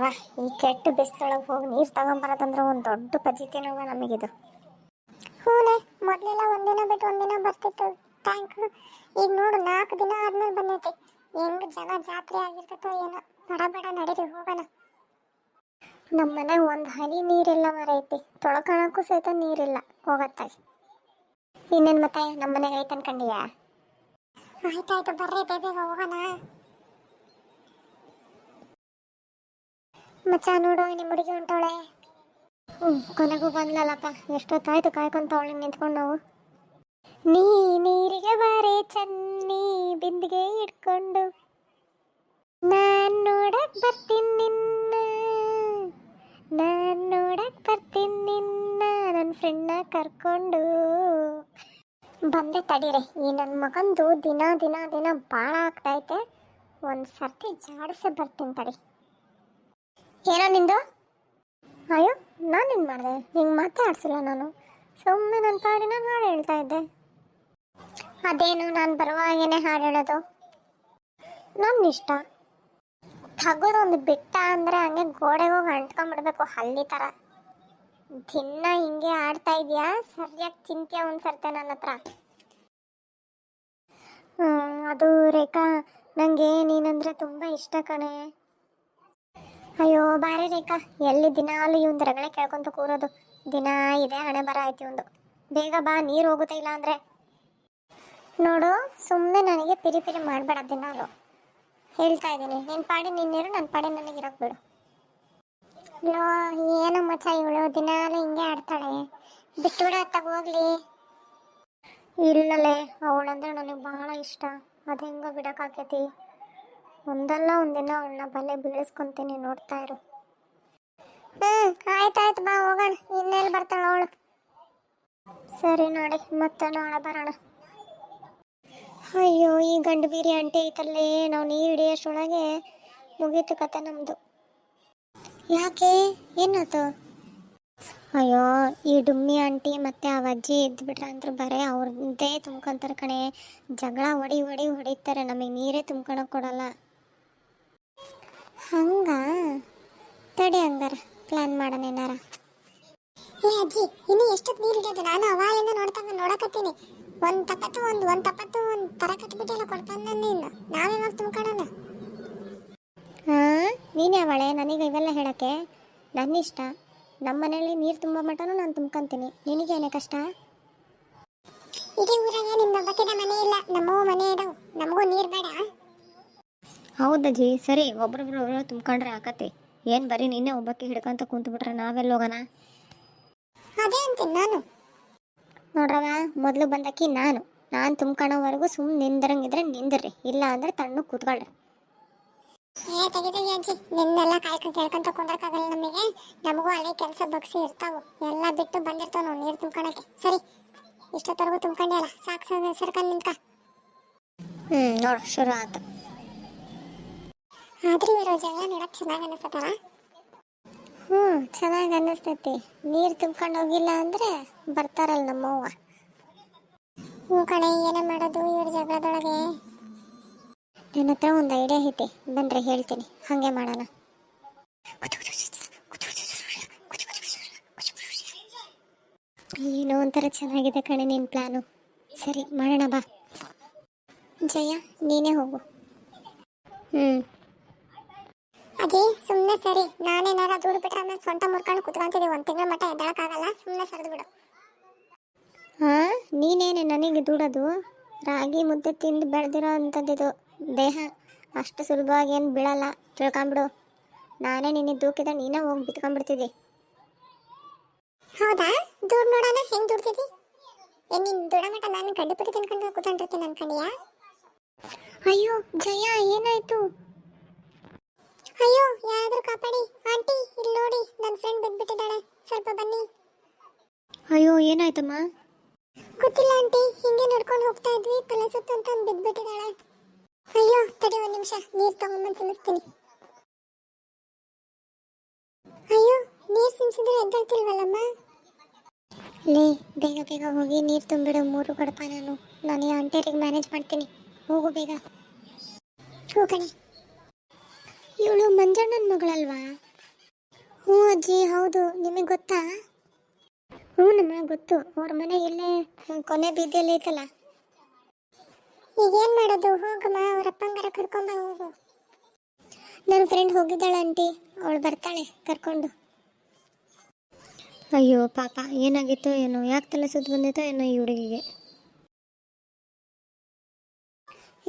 ಯವ್ವ ಈ ಕೆಟ್ಟ ಬಿಸಿಲೊಳಗೆ ಹೋಗಿ ನೀರು ತಗೊಂಬರೋದಂದ್ರೆ ಒಂದು ದೊಡ್ಡ ಪಜಿತಿನವ ನಮಗಿದು. ಹೂನೆ, ಮೊದಲೆಲ್ಲ ಒಂದಿನ ಬಿಟ್ಟು ಒಂದಿನ ಬರ್ತಿತ್ತು. ಟ್ಯಾಂಕ್ ಈಗ ನೋಡು ನಾಲ್ಕು ದಿನ ಆದ್ಮೇಲೆ ಬಂದೈತೆ. ಹೆಂಗ್ ಜನ ಜಾತ್ರೆ ಆಗಿರ್ತೈತೋ ಏನೋ. ಬಡ ಬಡ ನಡೀರಿ, ಹೋಗೋಣ. ನಮ್ಮ ಮನೆ ಒಂದು ಹನಿ ನೀರಿಲ್ಲ ಮರೈತಿ ತೊಳ್ಕೊಳಕ್ಕೂ ಸಹಿತ ನೀರಿಲ್ಲ, ಹೋಗತ್ತಾಗಿ. ಇನ್ನೇನು ಮತ್ತೆ? ನಮ್ಮ ಮನೆಗೆ ಐತೆ ಅನ್ಕಂಡಿಯಾ ಆಯ್ತಾಯ್ತು, ಬರ್ರಿ ಬೇಬೇಗ ಹೋಗೋಣ. ಮಚ್ಚ, ನೋಡು ನಿಮ್ಮ ಹುಡುಗಿ ಹೊಂಟವಳೆ. ಹ್ಞೂ ಕೊನೆಗೂ ಬಂದ್ಲಲ್ಲಪ್ಪ. ಎಷ್ಟೊತ್ತಾಯ್ತು ಕಾಯ್ಕೊಂತ ಅವಳಿ ನಿಂತ್ಕೊಂಡು ನಾವು ನೀ ನೀರಿಗೆ ಬಾರೆ, ಚನ್ನಿ ಬಿಂದಿಗೆ ಇಟ್ಕೊಂಡು. ನಾನ್ ನೋಡಕ್ ಬರ್ತೀನಿ ನಿನ್ನ. ನಾನ್ ನೋಡಕ್ ಬರ್ತೀನಿ ನಿನ್ನ ನನ್ನ ಫ್ರೆಂಡ್ನ ಕರ್ಕೊಂಡು. ಬಂದೆ ತಡೀರಿ. ಈ ನನ್ನ ಮಗಂದು ದಿನ ದಿನ ದಿನ ಭಾಳ ಆಗ್ತೈತೆ. ಒಂದು ಸರ್ತಿ ಜಾಡಿಸೇ ಬರ್ತೀನಿ ತಡಿ. ಏನೋ ನಿಂದು? ಅಯ್ಯೋ, ನಾನು ಹಿಂಗೆ ಮಾಡಿದೆ? ಹಿಂಗೆ ಮಾತಾಡ್ಸಿಲ್ಲ ನಾನು. ಸುಮ್ಮನೆ ನನ್ನ ಪಾಡಿನ ಹಾಡು ಹೇಳ್ತಾ ಇದ್ದೆ. ಅದೇನು, ನಾನು ಬರುವಾಗೇನೆ ಹಾಡು ಹೇಳೋದು? ನನ್ನ ಇಷ್ಟ. ತಗೋದೊಂದು ಬಿಟ್ಟ ಅಂದರೆ ಹಂಗೆ ಗೋಡೆಗೆ ಹೋಗಿ ಅಂಟ್ಕೊಂಡ್ಬಿಡ್ಬೇಕು, ಹಲ್ಲಿ ಥರ ದಿನ ಹಿಂಗೆ ಆಡ್ತಾ ಇದೆಯಾ? ಸರಿಯಾಗಿ ಚಿಂತ್ಯ ಒಂದ್ಸರ್ತೆ ನನ್ನ ಹತ್ರ. ಅದು ರೇಖಾ ನನಗೆ ನೀನಂದ್ರೆ ತುಂಬ ಇಷ್ಟ ಕಣೆ. ಅಯ್ಯೋ, ಬಾರಿ ರೇಖಾ. ಎಲ್ಲಿ ದಿನಾಲು ಇವಂದು ರಗಳೆ ಕೇಳ್ಕೊಂತ ಕೂರೋದು. ದಿನ ಇದೆ, ಹಣೆ ಬರ ಆಯ್ತು ಒಂದು ಬೇಗ ಬಾ, ನೀರು ಹೋಗುತ್ತೆ ಇಲ್ಲ ಅಂದರೆ? ನೋಡು ಸುಮ್ಮನೆ ನನಗೆ ಪಿರಿ ಪಿರಿ ಮಾಡಬೇಡ ದಿನಾಲು. ಹೇಳ್ತಾ ಇದ್ದೀನಿ. ನಿನ್ನ ಪಾಡಿ ನೀನಿರು ನನ್ನ ಪಾಡಿ ನನಗೆ ಇರೋಕೆ ಬಿಡು. ಲೋ, ಏನೋ ಮಚ್ಚ ಇವಳು? ದಿನಾಲು ಹಿಂಗೆ ಆಡ್ತಾಳೆ. ಬಿಟ್ಟು ಬಿಡ ಹೋಗ್ಲಿ. ಇಲ್ಲಲೇ, ಅವಳಂದ್ರೆ ನನಗೆ ಬಹಳ ಇಷ್ಟ. ಅದು ಹೆಂಗೋ ಬಿಡೋಕ್ಕಾಕೈತಿ ಒಂದಲ್ಲ ಒಂದಿನ ಅವಳನ್ನ ಬಲೆ ಬೀಳಿಸ್ಕೊಂತೀನಿ ನೋಡ್ತಾ ಇರು. ಹ್ಮ್, ಆಯ್ತಾಯ್ತು ಬಾ, ಹೋಗೋಣ. ಇನ್ನೆಲ್ಲಿ ಬರ್ತಾಳ ಅವಳು? ಸರಿ ನೋಡಿ, ಮತ್ತೆ ನಾಳೆ ಬರೋಣ. ಅಯ್ಯೋ, ಈ ಗಂಡು ಬೀರಿ ಅಂಟಿ ಐತಲ್ಲೇ, ನಾವು ನೀರು ಹಿಡಿಯೋಷ್ಟೊಳಗೆ ಮುಗೀತು ಕತೆ ನಮ್ಮದು ಯಾಕೆ? ಏನಾಯ್ತು? ಅಯ್ಯೋ, ಈ ಡುಮ್ಮಿ ಆಂಟಿ ಮತ್ತೆ ಆ ಅಜ್ಜಿ ಇದ್ಬಿಟ್ರೆ ಅಂದ್ರೆ ಬರೇ, ಅವ್ರದ್ದೇ ತುಂಬ್ಕೊಂತಾರೆ ಕಣೆ. ಜಗಳ ಹೊಡಿ ಹೊಡಿ ಹೊಡಿತಾರೆ, ನಮಗೆ ನೀರೇ ತುಂಬ್ಕೊಳಕ್ಕೆ ಕೊಡಲ್ಲ. ಹಂಗ? ತಡಿ ಹಂಗಾರ. ಪ್ಲಾನ್ ಮಾಡೋಣ ಏನಾರ ಏ ಅಜ್ಜಿ ಇನ್ನು ಎಷ್ಟೊತ್ತು ನೀರು ಹಿಡಿಯೋದು? ನಾನು ಅವಾಲಿಂದ ನೋಡ್ತಂಗ ನೋಡಕತ್ತೀನಿ. ಒಂದು ತಪ್ಪತ್ತು ಒಂದು ಒಂದು ತಪ್ಪತ್ತು ಒಂದು ತರ ಕಟ್ಬಿಟ್ಟೆಲ್ಲ ಕೊಡ್ತಾನೆ ನೀನು ನಾವಿವಾಗ ತುಂಬ್ಕೊಳ್ಳೋಣ? ಹಾಂ ನೀನು ಅವಳೆ ನನಗೆ ಇವೆಲ್ಲ ಹೇಳೋಕ್ಕೆ? ನನ್ನ ಇಷ್ಟ ನಮ್ಮ ಮನೆಯಲ್ಲಿ ನೀರು ತುಂಬ ಮಟನೂ ನಾನು ತುಂಬ್ಕೊಂತೀನಿ. ನಿನಗೇನೆ ಕಷ್ಟ? ಇಡೀ ಊರಾಗ ಬತ್ತಿದ ಮನೆ ಇಲ್ಲ. ನಮ್ಮವು ಮನೆ ಇದೆ ನಮಗೂ ನೀರ್ ಹೌದಜ್ಜಿ ಸರಿ ಒಬ್ರೊಬ್ರು ತುಂಬ್ಕೊಂಡ್ರೆ ಆಕತಿ ಏನು ಬರೀ ನಿನ್ನೆ ಒಬ್ಬಕ್ಕೆ ಹಿಡ್ಕೊಂತ ಕುಂತ್ಬಿಟ್ರೆ ನಾವೆಲ್ಲ ಹೋಗೋಣ? ಅದೇ ಅಂತೀನಿ ನಾನು ನೋಡ್ರವ ಮೊದಲು ಬಂದಕ್ಕಿ ನಾನು. ನಾನು ತುಂಬ್ಕೊಳ್ಳೋವರೆಗೂ ಸುಮ್ಮನೆ ನಿಂದ್ರಂಗಿದ್ರೆ ನಿಂದ್ರಿ. ಇಲ್ಲ ಅಂದ್ರೆ ತಣ್ಣು ಕೂತ್ಕೊಳ್ರಿ. ಏ ತೆಗಿತೀವಿ ಅಜ್ಜಿ. ನಿನ್ನೆಲ್ಲ ಕಾಯ್ಕೊಂಡು ಕೇಳ್ಕೊಂತ ಕುಂದ್ರಕ್ಕಾಗಲ್ಲ ನಮಗೆ. ನಮಗೂ ಹಳೆ ಕೆಲಸ ಬಗ್ಸಿ ಇರ್ತಾವು. ಎಲ್ಲ ಬಿಟ್ಟು ಬಂದಿರ್ತಾವ ನಾವು ನೀರು ತುಂಬ್ಕೊಳಕ್ಕೆ. ಸರಿ ಇಷ್ಟೊತ್ತರೆಗೂ ತುಂಬ್ಕೊಂಡೆ ಅಲ್ಲ ಸಾಕು ಸರ್ಕೊಂಡು ನಿಂತ್ಕ. ಹ್ಞೂ ನೋಡು ಶುರು ಆಯ್ತು ಆದ್ರೂ ಇರೋ ಜಾಗ ನೋಡಕ್ ಚೆನ್ನಾಗಿ ಅನಿಸ್ತಲ್ಲ ಹ್ಞೂ ಚೆನ್ನಾಗಿ ಅನ್ನಿಸ್ತೈತಿ ನೀರು ತುಂಬ್ಕೊಂಡು ಹೋಗಿಲ್ಲ ಅಂದರೆ ಬರ್ತಾರಲ್ಲ ನಮ್ಮವ್ವ. ಹ್ಞೂ ಕಣೆ ಏನೇ ಮಾಡೋದು ಇವ್ರ ಜಗಳದೊಳಗೆ? ನನ್ನ ಹತ್ರ ಒಂದು ಐಡಿಯಾ ಐತಿ. ಬಂದ್ರೆ ಹೇಳ್ತೀನಿ. ಹಾಗೆ ಮಾಡೋಣ. ಏನೋ ಒಂಥರ ಚೆನ್ನಾಗಿದೆ ಕಣೆ ನಿನ್ ಪ್ಲಾನು ಸರಿ ಮಾಡೋಣ ಬಾ. ಜಯ ನೀನೇ ಹೋಗು. ಹ್ಞೂ ಅಜ್ಜಿ ಸುಮ್ಮನೆ ಸರಿ. ನಾನೇನಾರ ದೂರ ಬಿಟ್ರೆ ಆಮೇಲೆ ಸ್ವಂತ ಮುರ್ಕೊಂಡು ಕುತ್ಕೊಂತೀನಿ ಒಂದು ತಿಂಗಳ ಮಟ್ಟ ಎದ್ದಾಳಕ್ಕಾಗಲ್ಲ. ಸುಮ್ಮನೆ ಸರಿದು ಬಿಡು. ಹಾಂ ನೀನೇನೆ ನನಗೆ ದುಡೋದು? ರಾಗಿ ಮುದ್ದೆ ತಿಂದು ಬೆಳೆದಿರೋ ಅಂಥದ್ದಿದು ದೇಹ. ಅಷ್ಟು ಸುಲಭವಾಗಿ ಏನು ಬೀಳಲ್ಲ. ತಿಳ್ಕೊಂಬಿಡು. ನಾನೇ ನಿನ್ನ ದೂಕಿದ್ರೆ ನೀನೇ ಹೋಗಿ ಬಿತ್ಕೊಂಡ್ಬಿಡ್ತಿದ್ದಿ. ಹೌದಾ? ದೂರ ನೋಡೋಣ ಹೆಂಗೆ ದುಡ್ತಿದ್ದಿ? ಏನು ನಿನ್ ದುಡ ಮಟ್ಟ ನಾನು ಗಡ್ಡಿ ತಿನ್ಕೊಂಡು ಕೂತ್ಕೊಂಡಿರ್ತೀನಿ ಅನ್ಕೊಂಡಿಯಾ? ಅಯ್ಯೋ ಜಯ ಏನಾಯ್ತು? ಅಯ್ಯೋ ಯಾರಾದರೂ ಕಾಪಾಡಿ. ಆಂಟಿ ಇಲ್ಲಿ ನೋಡಿ ನನ್ನ ಫ್ರೆಂಡ್ ಬಿದ್ದುಬಿಟ್ಟಿದ್ದಾಳೆ ಸ್ವಲ್ಪ ಬನ್ನಿ. ಅಯ್ಯೋ ಏನಾಯ್ತಮ್ಮ? ಗೊತ್ತಿಲ್ಲ ಆಂಟಿ ಹಿಂಗೆ ನಡ್ಕೊಂಡು ಹೋಗ್ತಾ ಇದ್ವಿ ತಲೆ ಸುತ್ತು ಅಂತ ಬಿದ್ದುಬಿಟ್ಟಿದ್ದಾಳೆ ಅಯ್ಯೋ ತಡಿ ಒಂದು ನಿಮಿಷ ನೀರು ತಗೊಂಬಂದು ಸಿಮಿಸ್ತೀನಿ ಅಯ್ಯೋ ನೀರು ಸಿಮ್ಸಿದ್ರೆ ಎದ್ದೇಳ್ತಿಲ್ವಲ್ಲಮ್ಮ? ಲೇ ಬೇಗ ಬೇಗ ಹೋಗಿ ನೀರು ತುಂಬಿಡು ಮೂರು ಕಡಪ ನಾನು ನಾನು ಈ ಆಂಟಿಯರಿಗೆ ಮ್ಯಾನೇಜ್ ಮಾಡ್ತೀನಿ. ಹೋಗು ಬೇಗ. ಹೂ ಕಣೆ ಇವಳು ಮಂಜಣ್ಣನ ಮಗಳಲ್ವಾ? ಹ್ಞೂ ಅಜ್ಜಿ, ಹೌದು. ನಿಮಗೆ ಗೊತ್ತಾ? ಹ್ಞೂ ನಮ್ಮ ಗೊತ್ತು. ಅವ್ರ ಮನೆ ಇಲ್ಲೇ ಕೊನೆ ಬೀದಿಯಲ್ಲಿ ಐತಲ್ಲ. ಈಗೇನು ಮಾಡೋದು? ಹೋಗಮ್ಮ, ಅವ್ರ ಅಪ್ಪಂಗಾರ ಕರ್ಕೊಂಬ ಹೋಗು. ನನ್ನ ಫ್ರೆಂಡ್ ಹೋಗಿದ್ದಾಳೆ ಆಂಟಿ ಅವಳು ಬರ್ತಾಳೆ, ಕರ್ಕೊಂಡು. ಅಯ್ಯೋ, ಪಾಪ. ಏನಾಗಿತ್ತು ಏನೋ? ಯಾಕೆ ತಲೆ ಸುತ್ತ ಬಂದಿತ್ತೋ ಏನೋ ಈ ಹುಡುಗಿಗೆ?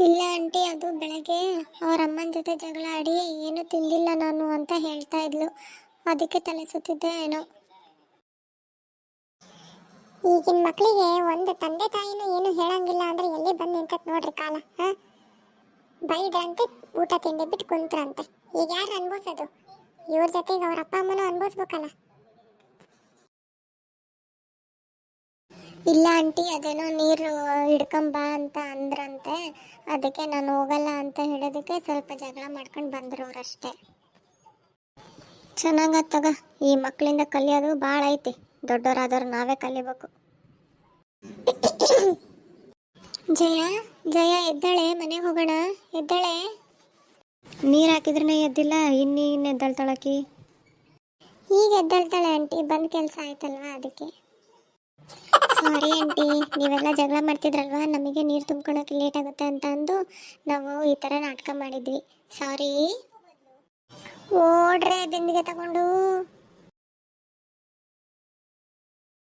ಇಲ್ಲ ಆಂಟಿ, ಅದು ಬೆಳಗ್ಗೆ ಅವ್ರ ಅಮ್ಮನ ಜೊತೆ ಜಗಳ ಆಡಿ ಏನು ತಿಂದಿಲ್ಲ ನಾನು ಅಂತ ಹೇಳ್ತಾ ಇದ್ಲು. ಅದಕ್ಕೆ ತಲೆ ಸುತ್ತಿದ್ದೆ ಏನೋ. ಈಗಿನ ಮಕ್ಕಳಿಗೆ ಒಂದು ತಂದೆ ತಾಯಿನೂ ಏನು ಹೇಳಂಗಿಲ್ಲ ಅಂದ್ರೆ ಎಲ್ಲಿ ಬಂದು ನಿಂತತ್ ನೋಡ್ರಿ ಕಾಲ, ಹಾ? ಬೈದ್ರಂತೆ ಊಟ ತಿಂಡಿ ಬಿಟ್ಟು ಕುಂತ್ರಂತೆ. ಈಗ ಯಾರು ಅನ್ಭವಿಸೋದು? ಇವ್ರ ಜೊತೆಗೆ ಅವ್ರ ಅಪ್ಪ ಅಮ್ಮನೂ ಅನ್ಭವಿಸ್ಬೇಕಲ್ಲ. ಇಲ್ಲ ಆಂಟಿ, ಅದೇನೋ ನೀರು ಹಿಡ್ಕೊಂಬ ಅಂತ ಅಂದ್ರಂತೆ. ಅದಕ್ಕೆ ನಾನು ಹೋಗಲ್ಲ ಅಂತ ಹೇಳೋದಕ್ಕೆ ಸ್ವಲ್ಪ ಜಗಳ ಮಾಡ್ಕೊಂಡು ಬಂದರು ಅವರಷ್ಟೇ ತಗ, ಈ ಮಕ್ಕಳಿಂದ ಕಲಿಯೋದು ಭಾಳ ಐತಿ. ದೊಡ್ಡವರಾದವ್ರು ನಾವೇ ಕಲಿಬೇಕು. ಜಯ ಜಯ, ಎದ್ದಾಳೆ? ಮನೆಗೆ ಹೋಗೋಣ? ಎದ್ದಾಳೆ? ನೀರು ಹಾಕಿದ್ರೇ ಎದ್ದಿಲ್ಲ, ಇನ್ನೀನು ಎದ್ದಾಳ್ತಾಳಕಿ ಈಗ ಎದ್ದಾಳ್ತಾಳೆ ಆಂಟಿ, ಬಂದ ಕೆಲಸ ಆಯ್ತಲ್ವಾ ಅದಕ್ಕೆ? ಸಾರಿ ಆಂಟಿ, ನೀವೆಲ್ಲ ಜಗಳ ಮಾಡ್ತಿದ್ರಲ್ವಾ? ನಮಗೆ ನೀರು ತುಂಬ್ಕೊಳಕ್ಕೆ ಲೇಟ್ ಆಗುತ್ತೆ ಅಂತ ಅಂದು ನಾವು ಈ ಥರ ನಾಟಕ ಮಾಡಿದ್ವಿ. ಸಾರಿ ಓಡ್ರೆ ಬಿಂದಿಗೆ ತಗೊಂಡು.